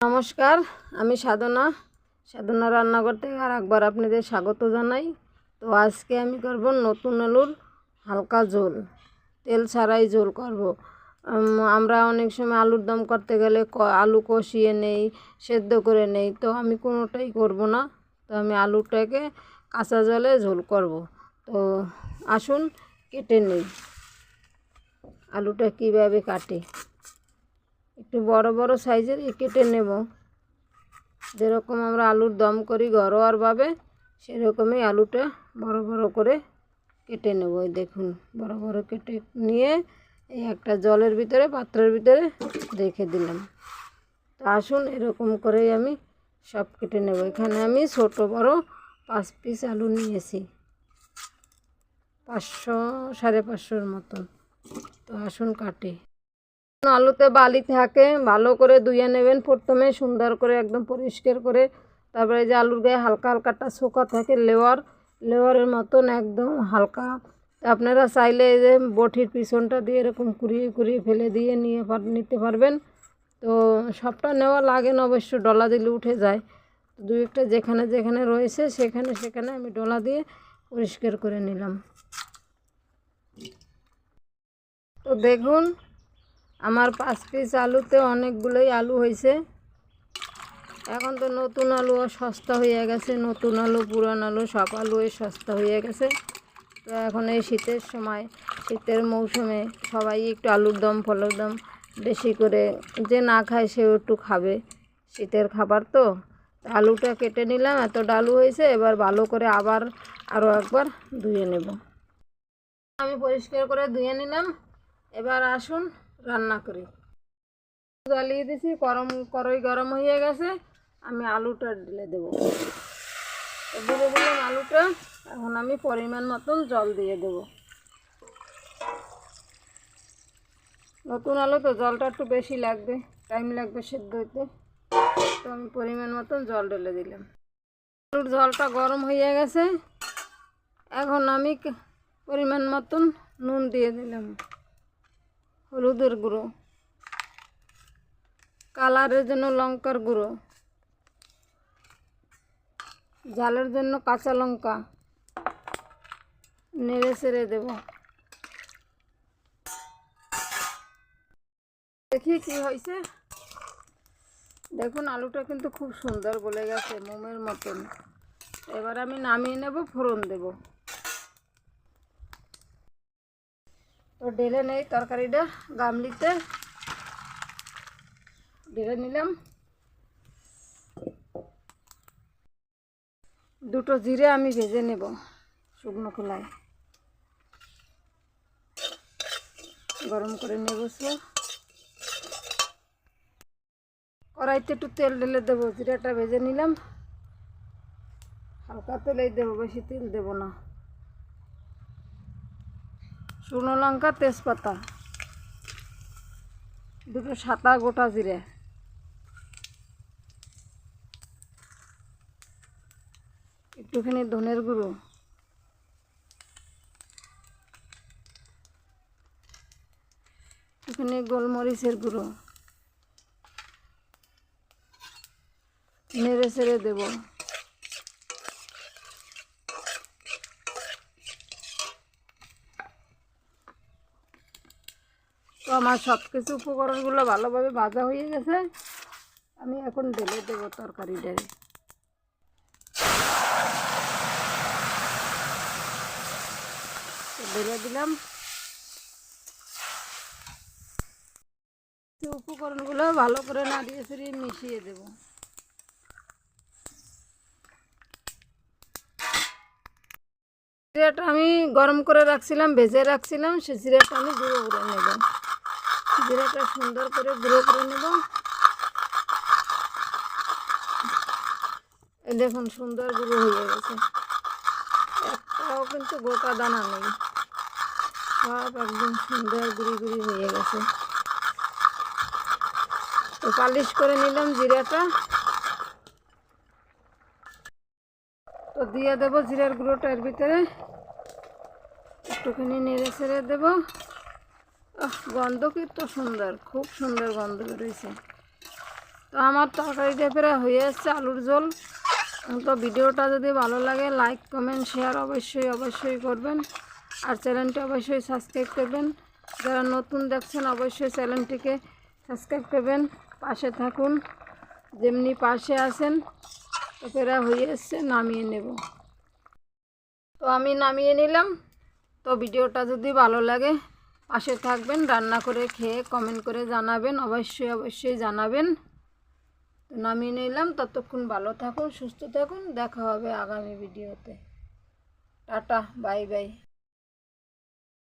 নমস্কার, আমি সাধনা। সাধনা রান্নাঘর থেকে আর একবার আপনাদের স্বাগত জানাই। তো আজকে আমি করব নতুন আলুর হালকা ঝোল, তেল ছাড়াই ঝোল করব। আমরা অনেক সময় আলুর দম করতে গেলে আলু কষিয়ে নেই, সেদ্ধ করে নেই, তো আমি কোনোটাই করব না। তো আমি আলুটাকে কাঁচা জলে ঝোল করব। তো আসুন, কেটে নিই। আলুটা কীভাবে কাটে? একটু বড় বড় সাইজের কেটে নেব। যেরকম আমরা আলুর দম করি ঘরোয়ারভাবে সেরকমই আলুটা বড় বড় করে কেটে নেব। দেখুন, বড় বড় কেটে নিয়ে এই একটা জলের ভিতরে, পাত্রের ভিতরে রেখে দিলাম। তো আসুন, এরকম করেই আমি সব কেটে নেব। এখানে আমি ছোট বড় পাঁচ পিস আলু নিয়েছি। পাঁচশো, সাড়ে পাঁচশোর মতন। তো আসুন কাটি। আলুতে বালি থাকে, ভালো করে ধুয়ে নেবেন প্রথমে, সুন্দর করে একদম পরিষ্কার করে। তারপরে যে আলুর গায়ে হালকা হালকাটা শোকা থাকে লেওয়ার লেওয়ারের মতন একদম হালকা। আপনারা চাইলে এই যে বটির পিছনটা দিয়ে এরকম কুড়িয়ে কুড়িয়ে ফেলে দিয়ে নিয়ে নিতে পারবেন। তো সবটা নেওয়া লাগে না, অবশ্য ডলা দিলে উঠে যায়। তো দু একটা যেখানে যেখানে রয়েছে, সেখানে সেখানে আমি ডলা দিয়ে পরিষ্কার করে নিলাম। তো দেখুন আমার পাঁচ পিস আলুতে অনেকগুলোই আলু হয়েছে। এখন তো নতুন আলু সস্তা হয়ে গেছে। নতুন আলু, পুরান আলু, সব আলু সস্তা হয়ে গেছে। তো এখন এই শীতের সময়, শীতের মৌসুমে সবাই একটু আলুর দম, ফলুর দম বেশি করে যে না খায় সেও একটু খাবে। শীতের খাবার তো। আলুটা কেটে নিলাম, এত ডালু হয়েছে, এবার ভালো করে আবার আরও একবার ধুয়ে নেব। আমি পরিষ্কার করে ধুয়ে নিলাম। এবার আসুন রান্না করি। জ্বালিয়ে দিছি, গরম করই গরম হয়ে গেছে, আমি আলুটা ঢেলে দেবো। দিয়ে দিলাম আলুটা, এখন আমি পরিমাণ মতন জল দিয়ে দেবো। নতুন আলু তো জলটা একটু বেশি লাগবে, টাইম লাগবে সেদ্ধ হইতে। তো আমি পরিমাণ মতন জল ঢেলে দিলাম। আলুর জলটা গরম হয়ে গেছে, এখন আমি পরিমাণ মতন নুন দিয়ে দিলাম। হলুদের গুঁড়ো। কালারের জন্য লঙ্কার গুঁড়ো। জালের জন্য কাঁচা লঙ্কা। নেড়ে চেড়ে দেব। দেখি কি হয়েছে। দেখুন, আলুটা কিন্তু খুব সুন্দর গলে গেছে, মোমের মতন। এবার আমি নামিয়ে নেব, ফোড়ন দেব। তো ঢেলে নেই তরকারিটা গামলিতে। ঢেলে নিলাম। দুটো জিরে আমি ভেজে নেব শুকনো খোলায়। গরম করে নেব সে। কড়াইতে একটু তেল ঢেলে দেবো, জিরাটা ভেজে নিলাম। হালকা তেলেই দেবো, বেশি তেল দেবো না। শুকনো লঙ্কা, তেজপাতা। দুটো সাদা গোটা জিরে। একটুখানি ধনের গুঁড়ো। একটুখানি গোলমরিচের গুঁড়ো। নেড়ে ছেড়ে দেবো। তো আমার সব কিছু উপকরণগুলো ভালোভাবে ভাজা হয়ে গেছে। আমি এখন ঢেলে দেবো তরকারিটারে তো ঢেলে দিলাম। উপকরণগুলো ভালো করে নাড়িয়ে ফিরিয়ে মিশিয়ে দেবো। জিরাটা আমি গরম করে রাখছিলাম, ভেজে রাখছিলাম, সে জিরাটা আমি গুঁড়ো করে নেব। জিরাটা সুন্দর করে গুঁড়ো করে নেব। দেখুন, সুন্দর গুঁড়ো হয়ে গেছে। একটাও কিন্তু গোটা দানা নেই। সব একদম সুন্দর গুঁড়ি গুঁড়ি হয়ে গেছে। তো পালিশ করে নিলাম জিরাটা। তো দিয়ে দেবো জিরার গুঁড়োটা এর ভিতরে। একটুখানি নেড়ে ছেড়ে দেবো। গন্ধ কিন্তু সুন্দর, খুব সুন্দর গন্ধ বেরোয়েছে তো আমার তরকারিটা প্রায় হয়ে এসছে আলুর ঝোল। তো ভিডিওটা যদি ভালো লাগে লাইক কমেন্ট শেয়ার অবশ্যই অবশ্যই করবেন। আর চ্যানেলটি অবশ্যই সাবস্ক্রাইব করবেন। যারা নতুন দেখছেন, অবশ্যই চ্যানেলটিকে সাবস্ক্রাইব করবেন। পাশে থাকুন, যেমনি পাশে আছেন, তো প্রায় হয়ে এসছে নামিয়ে নেব। তো আমি নামিয়ে নিলাম। তো ভিডিওটা যদি ভালো লাগে পাশে থাকবেন, রান্না করে খেয়ে কমেন্ট করে জানাবেন, অবশ্যই অবশ্যই জানাবেন। তো নামিয়ে নিলাম। ততক্ষণ ভালো থাকুন, সুস্থ থাকুন। দেখা হবে আগামী ভিডিওতে টাটা বাই বাই